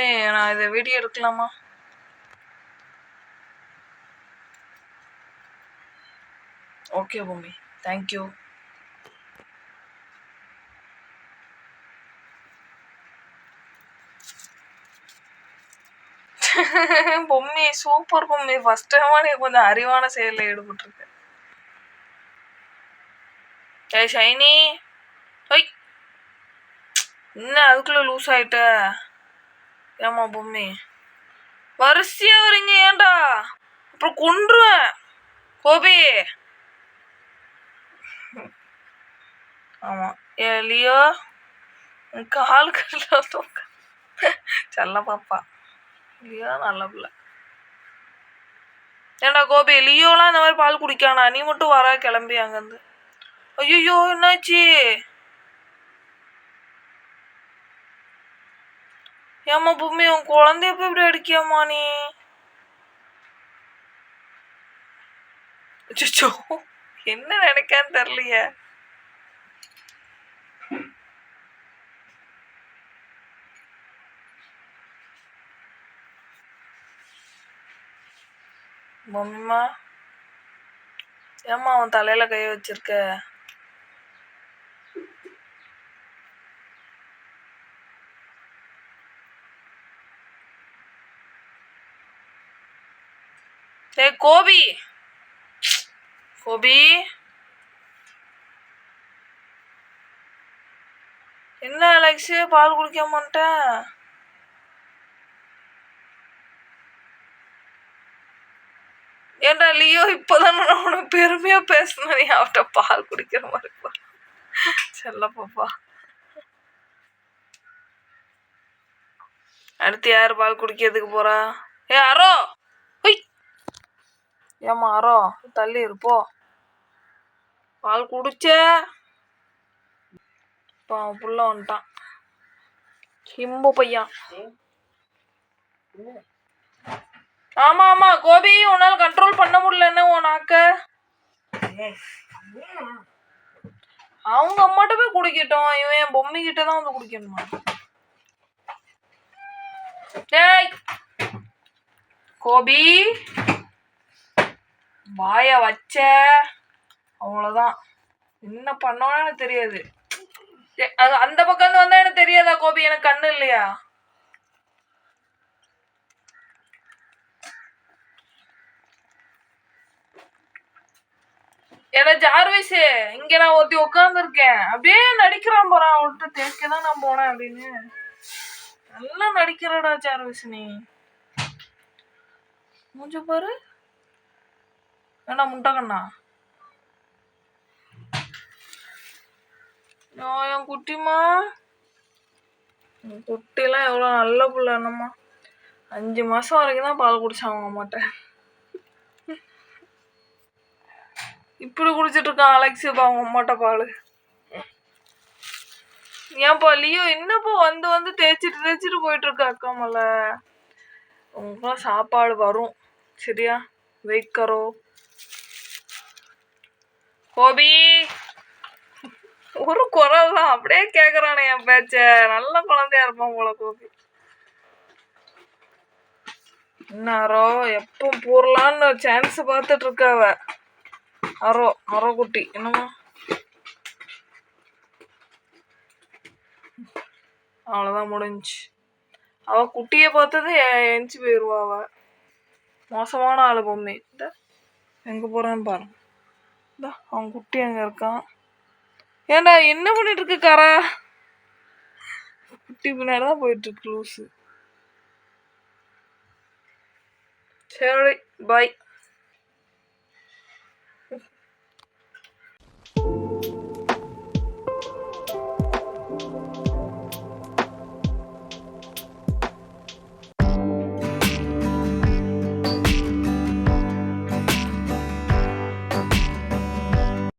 பொம்மி நான் இதை வீடியோ எடுக்கலாமா? Okay Bommi thank you Bommi super Bommi first டைமா நீ கொஞ்சம் அறிவான செயலில் ஈடுபட்டிருக்க ஏ ஷைனி. ஒய் என்ன அதுக்குள்ள லூஸ் ஆயிட்ட? ஏமா பொம்மி? வரிசையா வரீங்க ஏன்டா? அப்புறம் கொன்றுவேன். கோபி. ஆமா எலியோ லியோ கால் கல்ல செல்ல பாப்பா. லியோ நல்ல பிள்ளை. ஏண்டா கோபி லியோலாம் இந்த மாதிரி பால் குடிக்கானா? நீ மட்டும் வர கிளம்பி அங்கேருந்து. ஐயோ என்னாச்சு? ஏம்மா பூமி உன் குழந்தைய போய் இப்படி அடிக்கியம்மா நீ? என்ன நினைக்கான்னு தெரியலையே. மம்மிமா ஏம்மா அவன் தலையில கை வச்சிருக்க? ஏய் கோபி. கோபி. என்ன அலெக்ஸு? பால் குடிக்க மாட்டேன் ஏன்டா லியோ இப்போதான் நான் உனக்கு பெருமையா பேசினேன். நீ அவட்ட பால் குடிக்கிற மாதிரி இருக்கும் செல்ல பாப்பா. அடுத்து யார் பால் குடிக்கிறதுக்கு போறா? ஏ அரோ ஏம்மா அறோ தள்ளி இருப்போ பால் குடிச்ச. இப்போ அவன் புள்ள வந்துட்டான். ஹிம்பு பையன். ஆமா ஆமா கோபி உன்னால கண்ட்ரோல் பண்ண முடியலன்னு உன் நாக்க? அவங்க அம்மாட்ட போய் குடிக்கட்டும். இவன் என் பொம்மை கிட்ட தான் வந்து குடிக்கணுமா? டேய். கோபி. வாய வச்ச. அவ்வளோதான் என்ன பண்ணோன்னு எனக்கு தெரியாது. அது அந்த பக்கம் இருந்து வந்தா எனக்கு தெரியாதா கோபி? எனக்கு கண்ணு இல்லையா? ஏடா ஜார்விஸு இங்க நான் ஒருத்தி உட்காந்துருக்கேன் அப்படியே நடிக்கிறான் போறான் அவன்கிட்ட தேக்க தான் நான் போனேன் அப்படின்னு. நல்லா நடிக்கிறடா ஜார்விஸ் நீ. மூஞ்ச பாரு. ஏண்டா முட்டைக்கண்ணா என் குட்டிமா என் குட்டிலாம் எவ்வளோ நல்ல பிள்ளை என்னம்மா? அஞ்சு மாதம் வரைக்கும் தான் பால் குடிச்சான் அம்மாட்ட. இப்படி குடிச்சிட்டு இருக்கான் அலெக்ஸ் இப்போ அவங்க அம்மாட்ட பால். ஏன்பா லியோ என்னப்பா வந்து வந்து தேய்ச்சிட்டு தேய்ச்சிட்டு போயிட்டு இருக்க அக்கா மலை? உங்களுக்குலாம் சாப்பாடு வரும் சரியா? வெயிட் கரோ. கோபி. ஒரு குரல் தான் அப்படியே கேக்குறானே என் பேச்ச. நல்ல குழந்தையா இருப்பான் போல கோபி. இன்னாரோ எப்போ பூரலான்னு சான்ஸ் பார்த்துட்டு இருக்காவ அரோ அரோ குட்டி என்னமா அவ்வளோதான் முடிஞ்சு. அவ குட்டியை பார்த்தது எஞ்சி போயிடுவா அவ. மோசமான ஆளு பொம்மை. இந்த எங்கே போகிறான்னு பாரு அவன் குட்டி அங்கே இருக்கான். ஏன்டா என்ன பண்ணிட்டு இருக்கு காரா? குட்டி பின்னாடி தான் போயிட்டு இருக்கு லூஸு சரி பாய்.